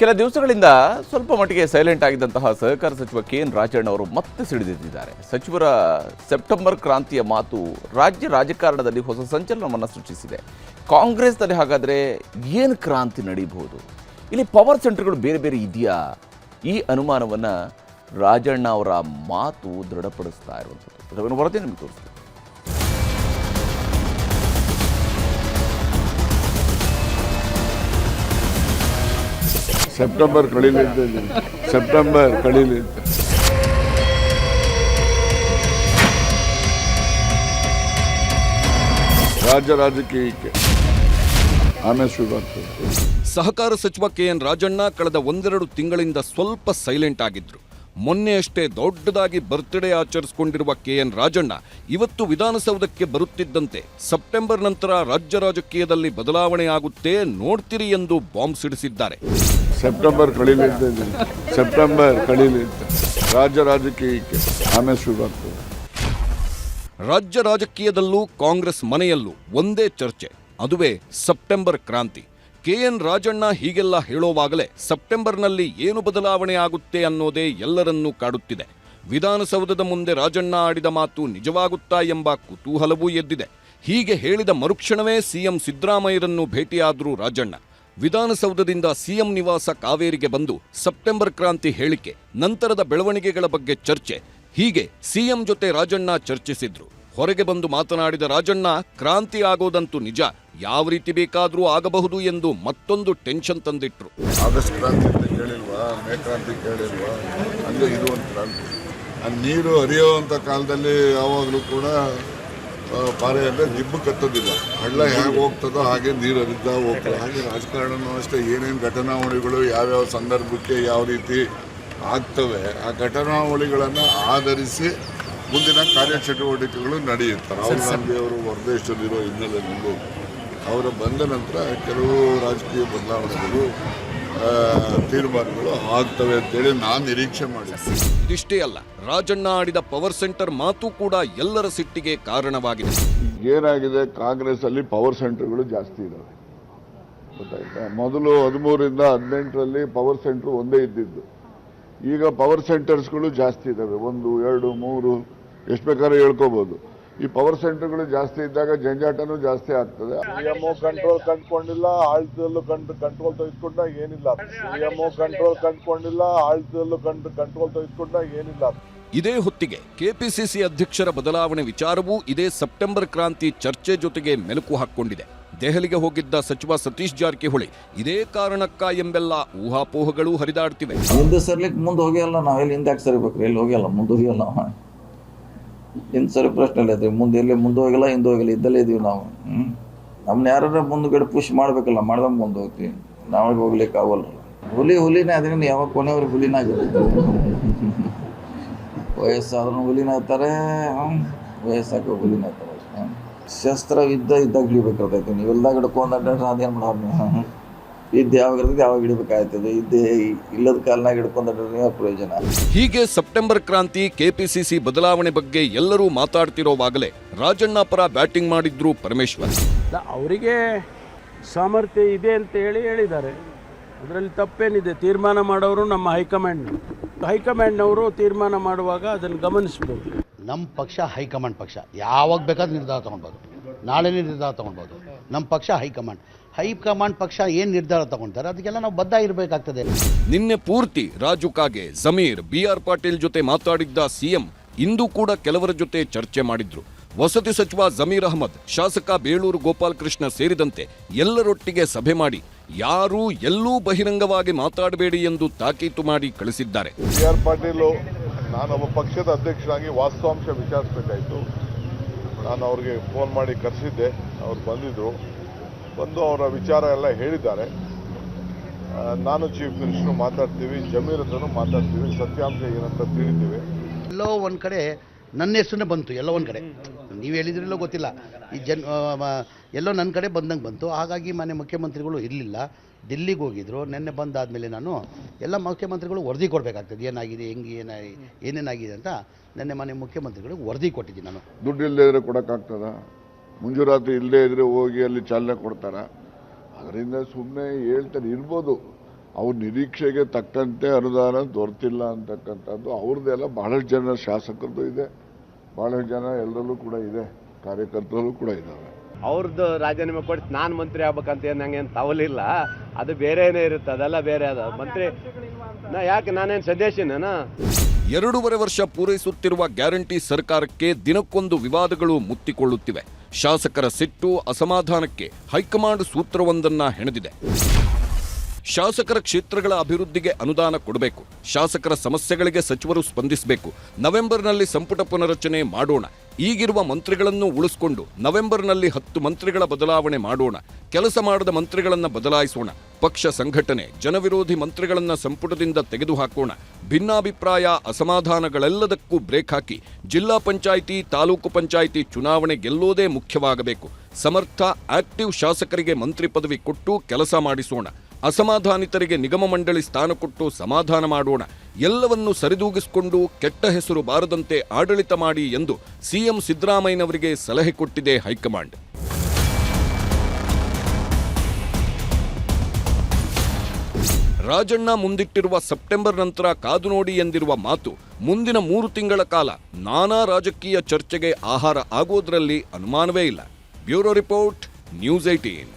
ಕೆಲ ದಿವಸಗಳಿಂದ ಸ್ವಲ್ಪ ಮಟ್ಟಿಗೆ ಸೈಲೆಂಟ್ ಆಗಿದ್ದಂತಹ ಸಹಕಾರ ಸಚಿವ ಕೆ ಎನ್ ರಾಜಣ್ಣ ಅವರು ಮತ್ತೆ ಸಿಡಿದಿದ್ದಾರೆ ಸಚಿವರ ಸೆಪ್ಟೆಂಬರ್ ಕ್ರಾಂತಿಯ ಮಾತು ರಾಜ್ಯ ರಾಜಕಾರಣದಲ್ಲಿ ಹೊಸ ಸಂಚಲನವನ್ನು ಸೃಷ್ಟಿಸಿದೆ. ಕಾಂಗ್ರೆಸ್ನಲ್ಲಿ ಹಾಗಾದರೆ ಏನು ಕ್ರಾಂತಿ ನಡೀಬಹುದು? ಇಲ್ಲಿ ಪವರ್ ಸೆಂಟರ್ಗಳು ಬೇರೆ ಬೇರೆ ಇದೆಯಾ? ಈ ಅನುಮಾನವನ್ನು ರಾಜಣ್ಣ ಅವರ ಮಾತು ದೃಢಪಡಿಸ್ತಾ ಇರುವಂಥದ್ದು ವರದಿ ನಿಮಗೆ ತೋರಿಸ್ತೀನಿ. ಸೆಪ್ಟೆಂಬರ್ ಕಳೀಲಿ ಸೆಪ್ಟೆಂಬರ್ ಕಳೀಲಿ ರಾಜ್ಯ ರಾಜಕೀಯಕ್ಕೆ ಆಮೇಲೆ ಶುರು ಸಹಕಾರ ಸಚಿವ ಕೆಎನ್ ರಾಜಣ್ಣ ಕಳೆದ ಒಂದೆರಡು ತಿಂಗಳಿಂದ ಸ್ವಲ್ಪ ಸೈಲೆಂಟ್ ಆಗಿದ್ರು. ಮೊನ್ನೆಯಷ್ಟೇ ದೊಡ್ಡದಾಗಿ ಬರ್ತ್ಡೇ ಆಚರಿಸಿಕೊಂಡಿರುವ ಕೆಎನ್ ರಾಜಣ್ಣ ಇವತ್ತು ವಿಧಾನಸೌಧಕ್ಕೆ ಬರುತ್ತಿದ್ದಂತೆ ಸೆಪ್ಟೆಂಬರ್ ನಂತರ ರಾಜ್ಯ ರಾಜಕೀಯದಲ್ಲಿ ಬದಲಾವಣೆ ಆಗುತ್ತೆ ನೋಡ್ತಿರಿ ಎಂದು ಬಾಂಬ್ ಸಿಡಿಸಿದ್ದಾರೆ. ಸೆಪ್ಟೆಂಬರ್ ಕಳೀಲಿ ಅಂತ ಇದ್ದೀನಿ ಸೆಪ್ಟೆಂಬರ್ ಕಳೀಲಿ ಅಂತ ರಾಜ್ಯ ರಾಜಕೀಯಕ್ಕೆ ಆಮೇಲೆ ಶುರು ಆಗ್ತದೆ ರಾಜ್ಯ ರಾಜಕೀಯದಲ್ಲೂ ಕಾಂಗ್ರೆಸ್ ಮನೆಯಲ್ಲೂ ಒಂದೇ ಚರ್ಚೆ ಅದುವೇ ಸೆಪ್ಟೆಂಬರ್ ಕ್ರಾಂತಿ ಕೆಎನ್ ರಾಜಣ್ಣ ಹೀಗೆಲ್ಲ ಹೇಳೋವಾಗಲೇ ಸೆಪ್ಟೆಂಬರ್ನಲ್ಲಿ ಏನು ಬದಲಾವಣೆ ಆಗುತ್ತೆ ಅನ್ನೋದೇ ಎಲ್ಲರನ್ನೂ ಕಾಡುತ್ತಿದೆ. ವಿಧಾನಸೌಧದ ಮುಂದೆ ರಾಜಣ್ಣ ಆಡಿದ ಮಾತು ನಿಜವಾಗುತ್ತಾ ಎಂಬ ಕುತೂಹಲವೂ ಎದ್ದಿದೆ. ಹೀಗೆ ಹೇಳಿದ ಮರುಕ್ಷಣವೇ ಸಿಎಂ ಸಿದ್ದರಾಮಯ್ಯರನ್ನು ಭೇಟಿಯಾದರು ರಾಜಣ್ಣ. ವಿಧಾನಸೌಧದಿಂದ ಸಿಎಂ ನಿವಾಸ ಕಾವೇರಿಗೆ ಬಂದು ಸೆಪ್ಟೆಂಬರ್ ಕ್ರಾಂತಿ ಹೇಳಿಕೆ, ನಂತರದ ಬೆಳವಣಿಗೆಗಳ ಬಗ್ಗೆ ಚರ್ಚೆ. ಹೀಗೆ ಸಿಎಂ ಜೊತೆ ರಾಜಣ್ಣ ಚರ್ಚಿಸಿದ್ರು. ಹೊರಗೆ ಬಂದು ಮಾತನಾಡಿದ ರಾಜಣ್ಣ, ಕ್ರಾಂತಿ ಆಗೋದಂತೂ ನಿಜ, ಯಾವ ರೀತಿ ಬೇಕಾದರೂ ಆಗಬಹುದು ಎಂದು ಮತ್ತೊಂದು ಟೆನ್ಷನ್ ತಂದಿಟ್ರು. ಆಗಸ್ಟ್ ಕ್ರಾಂತಿ ಅಂತ ಇದು ಒಂದು ನೀರು ಹರಿಯುವಂಥ ಕಾಲದಲ್ಲಿ ಯಾವಾಗಲೂ ಕೂಡ ಆ, ಪಾರೆ ಅಂದರೆ ನಿಬ್ಬು ಕತ್ತೋದಿಲ್ಲ. ಹಳ್ಳ ಹೇಗೆ ಹೋಗ್ತದೋ ಹಾಗೆ ನೀರು ಹರಿತಾ ಹೋಗ್ತದೆ. ಹಾಗೆ ರಾಜಕಾರಣನೂ ಅಷ್ಟೇ. ಏನೇನು ಘಟನಾವಳಿಗಳು ಯಾವ್ಯಾವ ಸಂದರ್ಭಕ್ಕೆ ಯಾವ ರೀತಿ ಆಗ್ತವೆ ಆ ಘಟನಾವಳಿಗಳನ್ನು ಆಧರಿಸಿ ಮುಂದಿನ ಕಾರ್ಯಚಟುವಟಿಕೆಗಳು ನಡೆಯುತ್ತೆ ರಾಹುಲ್ ಗಾಂಧಿ ಅವರು ಹೊರದೇಶದಲ್ಲಿರೋ ಹಿನ್ನೆಲೆಯಲ್ಲಿ ಅವರು ಬಂದ ನಂತರ ಕೆಲವು ರಾಜಕೀಯ ಬದಲಾವಣೆಗಳು ತೀರ್ಮಾನಗಳು ಆಗ್ತವೆ ಅಂತೇಳಿ ನಾನು ನಿರೀಕ್ಷೆ ಮಾಡಿದ್ದೆ. ಇದಿಷ್ಟೇ ಅಲ್ಲ ರಾಜಣ್ಣ ಆಡಿದ ಪವರ್ ಸೆಂಟರ್ ಮಾತು ಕೂಡ ಎಲ್ಲರ ಸಿಟ್ಟಿಗೆ ಕಾರಣವಾಗಿದೆ. ಏನಾಗಿದೆ ಕಾಂಗ್ರೆಸ್ ಅಲ್ಲಿ ಪವರ್ ಸೆಂಟರ್ಗಳು ಜಾಸ್ತಿ ಇದಾವೆ. ಗೊತ್ತಾಯ್ತಾ? ಮೊದಲು ಹದಿಮೂರಿಂದ ಹದಿನೆಂಟರಲ್ಲಿ ಪವರ್ ಸೆಂಟರ್ ಒಂದೇ ಇದ್ದಿದ್ದು. ಈಗ ಪವರ್ ಸೆಂಟರ್ಸ್ಗಳು ಜಾಸ್ತಿ ಇದ್ದಾವೆ ಒಂದು ಎರಡು ಮೂರು ಎಷ್ಟು ಬೇಕಾದ್ರೂ ಹೇಳ್ಕೋಬಹುದು ಈ ಪವರ್ ಸೆಂಟರ್ಗಳು ಜಾಸ್ತಿ ಇದ್ದಾಗ ಜಂಜಾಟನೂ ಜಾಸ್ತಿ ಆಗ್ತದೆ. ಸಿಎಂಒ ಕಂಟ್ರೋಲ್ ಕಂಡ್ಕೊಂಡಿಲ್ಲ ಆಳ್ತದಲ್ಲೂ ಕಂಡು ಕಂಟ್ರೋಲ್ ತೆಗೆದುಕೊಂಡಾಗ ಏನಿಲ್ಲ. ಸಿಎಂಒ ಕಂಟ್ರೋಲ್ ಕಂಡ್ಕೊಂಡಿಲ್ಲ ಆಳ್ತದಲ್ಲೂ ಕಂಡು ಕಂಟ್ರೋಲ್ ತೆಗೆದುಕೊಂಡಾಗ ಏನಿಲ್ಲ. ಇದೇ ಹೊತ್ತಿಗೆ ಕೆಪಿಸಿಸಿ ಅಧ್ಯಕ್ಷರ ಬದಲಾವಣೆ ವಿಚಾರವೂ ಇದೇ ಸೆಪ್ಟೆಂಬರ್ ಕ್ರಾಂತಿ ಚರ್ಚೆ ಜೊತೆಗೆ ಮೆಲುಕು ಹಾಕ್ಕೊಂಡಿದೆ. ದೆಹಲಿಗೆ ಹೋಗಿದ್ದ ಸಚಿವ ಸತೀಶ್ ಜಾರಕಿಹೊಳಿ ಇದೇ ಕಾರಣಕ್ಕ ಎಂಬೆಲ್ಲ ಊಹಾಪೋಹಗಳು ಹರಿದಾಡ್ತಿವೆ. ಮುಂದೆ ಸರ್ಲಿಕ್ಕೆ ಮುಂದೆ ಹೋಗಿಲ್ಲ ನಾವೆಲ್ಲಿ ಹಿಂದೆ ಸರಿಬೇಕು ಎಲ್ಲಿ ಹೋಗಿಲ್ಲ ಮುಂದೆ ಹೋಗಿಲ್ಲ ಹಿಂದೆ ಸರಿ ಪ್ರಶ್ನೆ ಐತೆ ಮುಂದೆ ಎಲ್ಲಿ ಮುಂದೆ ಹೋಗಿಲ್ಲ, ಹಿಂದೆ ಹೋಗಿಲ್ಲ, ಇದ್ದಲ್ಲೇ ಇದೀವಿ ನಾವು. ಹ್ಞೂ ನಮ್ಮನ್ನ ಯಾರು ಮುಂದುಗಡೆ ಪುಷ್ ಮಾಡಬೇಕಲ್ಲ, ಮಾಡ್ದಂಗೆ ಮುಂದೆ ಹೋಗ್ತೀವಿ. ನಾವಾಗ ಹೋಗ್ಲಿಕ್ಕೆ ಆಗಲ್ಲ. ಹುಲಿ ಹುಲಿನೇ ಅದರಿಂದ ಯಾವಾಗ ಕೊನೆಯವ್ರಿಗೆ ಹುಲಿನ ಆಗಿರ್ತೈತೆ. ವಯಸ್ಸಾದ್ರೂ ಹುಲಿನ ಇರ್ತಾರೆ ವಯಸ್ಸಾಕ ಹುಲಿನ ಆಗ್ತಾರೆ ಶಸ್ತ್ರ ಇದ್ದ ಇದ್ದಾಗ ಹಿಡಿಬೇಕಾಗ್ತೈತಿ ನೀವು ಇಲ್ದಾಗ ಹಿಡ್ಕೊಂಡ್ರೆ ಅದೇನು ನೀವು ಇದ್ದು ಯಾವಾಗ ಇರ್ತದೆ ಯಾವಾಗ ಇಡಬೇಕಾಗ್ತದೆ. ಇದ್ದೇ ಇಲ್ಲದ ಕಾಲನಾಗ ಹಿಡ್ಕೊಂಡ್ರೆ ಪ್ರಯೋಜನ. ಹೀಗೆ ಸೆಪ್ಟೆಂಬರ್ ಕ್ರಾಂತಿ ಕೆಪಿಸಿಸಿ ಬದಲಾವಣೆ ಬಗ್ಗೆ ಎಲ್ಲರೂ ಮಾತಾಡ್ತಿರೋವಾಗಲೇ ರಾಜಣ್ಣ ಪರ ಬ್ಯಾಟಿಂಗ್ ಮಾಡಿದ್ರು ಪರಮೇಶ್ವರ್. ಅವರಿಗೆ ಸಾಮರ್ಥ್ಯ ಇದೆ ಅಂತ ಹೇಳಿ ಹೇಳಿದ್ದಾರೆ. ಅದರಲ್ಲಿ ತಪ್ಪೇನಿದೆ. ತೀರ್ಮಾನ ಮಾಡೋರು ನಮ್ಮ ಹೈಕಮಾಂಡ್. ಹೈಕಮಾಂಡ್ನವರು ತೀರ್ಮಾನ ಮಾಡುವಾಗ ಅದನ್ನು ಗಮನಿಸ್ಬೋದು. ನಮ್ಮ ಪಕ್ಷ ಹೈಕಮಾಂಡ್ ಪಕ್ಷ. ಯಾವಾಗ ಬೇಕಾದ್ರೂ ನಿರ್ಧಾರ ತೊಗೊಳ್ಬೋದು ನಾಳೆನೇ ನಿರ್ಧಾರ ತೊಗೊಳ್ಬೋದು ನಮ್ಮ ಪಕ್ಷ ಹೈಕಮಾಂಡ್. ಹೈಕಮಾಂಡ್ ಪಕ್ಷ ಏನು ನಿರ್ಧಾರ ತಗೊಳ್ತಾರೆ ಅದಕ್ಕೆಲ್ಲ ನಾವು ಬದ್ಧ ಇರಬೇಕಾಗ್ತದೆ. ನಿನ್ನೆ ಪೂರ್ತಿ ರಾಜು ಕಾಗೆ ಬಿ ಆರ್ ಪಾಟೀಲ್ ಜೊತೆ ಮಾತಾಡಿದ್ದ ಸಿಎಂ ಇಂದು ಕೂಡ ಕೆಲವರ ಜೊತೆ ಚರ್ಚೆ ಮಾಡಿದ್ರು. ವಸತಿ ಸಚಿವ ಜಮೀರ್ ಅಹಮದ್ ಶಾಸಕ ಬೇಳೂರು ಗೋಪಾಲಕೃಷ್ಣ ಸೇರಿದಂತೆ ಎಲ್ಲರೊಟ್ಟಿಗೆ ಸಭೆ ಮಾಡಿ ಯಾರೂ ಎಲ್ಲೂ ಬಹಿರಂಗವಾಗಿ ಮಾತಾಡಬೇಡಿ ಎಂದು ತಾಕೀತು ಮಾಡಿ ಕಳಿಸಿದ್ದಾರೆ. ಬಿ ಆರ್ ಪಾಟೀಲು ನಾನೊಬ್ಬ ಪಕ್ಷದ ಅಧ್ಯಕ್ಷರಾಗಿ ವಾಸ್ತವಾಂಶ ವಿಚಾರಿಸಬೇಕಾಯಿತು. ನಾನು ಅವ್ರಿಗೆ ಫೋನ್ ಮಾಡಿ ಕರೆಸಿದ್ದೆ. ಅವ್ರು ಬಂದಿದ್ದರು ಬಂದು ಅವರ ವಿಚಾರ ಎಲ್ಲ ಹೇಳಿದ್ದಾರೆ. ನಾನು ಚೀಫ್ ಮಿನಿಸ್ಟ್ರು ಮಾತಾಡ್ತೀವಿ, ಜಮೀರ್ ಹತ್ರನೂ ಮಾತಾಡ್ತೀವಿ, ಸತ್ಯಾಂಶ ಏನಂತ ತಿಳಿತೀವಿ. ಎಲ್ಲೋ ಒಂದು ಕಡೆ ನನ್ನ ಹೆಸರನ್ನೇ ಬಂತು, ಎಲ್ಲೋ ಒಂದು ಕಡೆ. ನೀವು ಹೇಳಿದ್ರಲ್ಲೋ ಗೊತ್ತಿಲ್ಲ. ಈ ಜನ್ ಎಲ್ಲೋ ನನ್ನ ಕಡೆ ಬಂದಂಗೆ ಬಂತು. ಹಾಗಾಗಿ ಮನೆ ಮುಖ್ಯಮಂತ್ರಿಗಳು ಇರಲಿಲ್ಲ. ದಿಲ್ಲಿಗೆ ಹೋಗಿದ್ರು. ನಿನ್ನೆ ಬಂದಾದಮೇಲೆ ನಾನು ಎಲ್ಲ ಮುಖ್ಯಮಂತ್ರಿಗಳು ವರದಿ ಕೊಡಬೇಕಾಗ್ತದೆ. ಏನಾಗಿದೆ, ಹೆಂಗೆ ಏನಾಗಿ ಏನೇನಾಗಿದೆ ಅಂತ ನಿನ್ನೆ ಮನೆ ಮುಖ್ಯಮಂತ್ರಿಗಳಿಗೆ ವರದಿ ಕೊಟ್ಟಿದ್ದೀನಿ ನಾನು. ದುಡ್ಡು ಇಲ್ಲದೆ ಇದ್ರೆ ಕೊಡೋಕ್ಕಾಗ್ತದ? ಮಂಜೂರಾತಿ ಇಲ್ಲದೆ ಇದ್ರೆ ಹೋಗಿ ಅಲ್ಲಿ ಚಾಲನೆ ಕೊಡ್ತಾರ? ಅದರಿಂದ ಸುಮ್ಮನೆ ಹೇಳ್ತಾರೆ, ಇರ್ಬೋದು. ಅವ್ರ ನಿರೀಕ್ಷೆಗೆ ತಕ್ಕಂತೆ ಅನುದಾನ ದೊರೆತಿಲ್ಲ ಅಂತಕ್ಕಂಥದ್ದು ಅವ್ರದ್ದೆಲ್ಲ ಬಹಳಷ್ಟು ಜನ ಶಾಸಕರದ್ದು ಇದೆ. ಬಹಳಷ್ಟು ಜನ ಎಲ್ಲರಲ್ಲೂ ಕೂಡ ಇದೆ ಕಾರ್ಯಕರ್ತರು ಕೂಡ ಇದ್ದಾರೆ ಅವ್ರದ್ದು ರಾಜೀನಾಮೆ ಕೊಟ್ಟು ನಾನು ಮಂತ್ರಿ ಆಗ್ಬೇಕಂತ ಏನು ನಂಗೇನು ತವಲಿಲ್ಲ. ಅದು ಬೇರೆನೇ ಇರುತ್ತೆ ಅದೆಲ್ಲ ಬೇರೆ ಅದ. ಮಂತ್ರಿ ನಾ ಯಾಕೆ ನಾನೇನು ಸದಸ್ಯನೇನ? ಎರಡೂವರೆ ವರ್ಷ ಪೂರೈಸುತ್ತಿರುವ ಗ್ಯಾರಂಟಿ ಸರ್ಕಾರಕ್ಕೆ ದಿನಕ್ಕೊಂದು ವಿವಾದಗಳು ಮುತ್ತಿಕೊಳ್ಳುತ್ತಿವೆ. ಶಾಸಕರ ಸಿಟ್ಟು ಅಸಮಾಧಾನಕ್ಕೆ ಹೈಕಮಾಂಡ್ ಸೂತ್ರವೊಂದನ್ನ ಹೆಣೆದಿದೆ. ಶಾಸಕರ ಕ್ಷೇತ್ರಗಳ ಅಭಿವೃದ್ಧಿಗೆ ಅನುದಾನ ಕೊಡಬೇಕು. ಶಾಸಕರ ಸಮಸ್ಯೆಗಳಿಗೆ ಸಚಿವರು ಸ್ಪಂದಿಸಬೇಕು. ನವೆಂಬರ್ನಲ್ಲಿ ಸಂಪುಟ ಪುನರಚನೆ ಮಾಡೋಣ. ಈಗಿರುವ ಮಂತ್ರಿಗಳನ್ನು ಉಳಿಸಿಕೊಂಡು ನವೆಂಬರ್ನಲ್ಲಿ ಹತ್ತು ಮಂತ್ರಿಗಳ ಬದಲಾವಣೆ ಮಾಡೋಣ. ಕೆಲಸ ಮಾಡದ ಮಂತ್ರಿಗಳನ್ನು ಬದಲಾಯಿಸೋಣ. ಪಕ್ಷ ಸಂಘಟನೆ, ಜನವಿರೋಧಿ ಮಂತ್ರಿಗಳನ್ನು ಸಂಪುಟದಿಂದ ತೆಗೆದುಹಾಕೋಣ. ಭಿನ್ನಾಭಿಪ್ರಾಯ, ಅಸಮಾಧಾನಗಳೆಲ್ಲದಕ್ಕೂ ಬ್ರೇಕ್ ಹಾಕಿ ಜಿಲ್ಲಾ ಪಂಚಾಯಿತಿ, ತಾಲೂಕು ಪಂಚಾಯಿತಿ ಚುನಾವಣೆ ಗೆಲ್ಲೋದೇ ಮುಖ್ಯವಾಗಬೇಕು. ಸಮರ್ಥ, ಆಕ್ಟಿವ್ ಶಾಸಕರಿಗೆ ಮಂತ್ರಿ ಪದವಿ ಕೊಟ್ಟು ಕೆಲಸ ಮಾಡಿಸೋಣ. ಅಸಮಾಧಾನಿತರಿಗೆ ನಿಗಮ ಮಂಡಳಿ ಸ್ಥಾನ ಕೊಟ್ಟು ಸಮಾಧಾನ ಮಾಡೋಣ. ಎಲ್ಲವನ್ನು ಸರಿದೂಗಿಸಿಕೊಂಡು ಕೆಟ್ಟ ಹೆಸರು ಬಾರದಂತೆ ಆಡಳಿತ ಮಾಡಿ ಎಂದು ಸಿಎಂ ಸಿದ್ದರಾಮಯ್ಯನವರಿಗೆ ಸಲಹೆ ಕೊಟ್ಟಿದೆ ಹೈಕಮಾಂಡ್. ರಾಜಣ್ಣ ಮುಂದಿಟ್ಟಿರುವ ಸೆಪ್ಟೆಂಬರ್ ನಂತರ ಕಾದು ನೋಡಿ ಎಂದಿರುವ ಮಾತು ಮುಂದಿನ ಮೂರು ತಿಂಗಳ ಕಾಲ ನಾನಾ ರಾಜಕೀಯ ಚರ್ಚೆಗೆ ಆಹಾರ ಆಗೋದ್ರಲ್ಲಿ ಅನುಮಾನವೇ ಇಲ್ಲ. Bureau report, news eighteen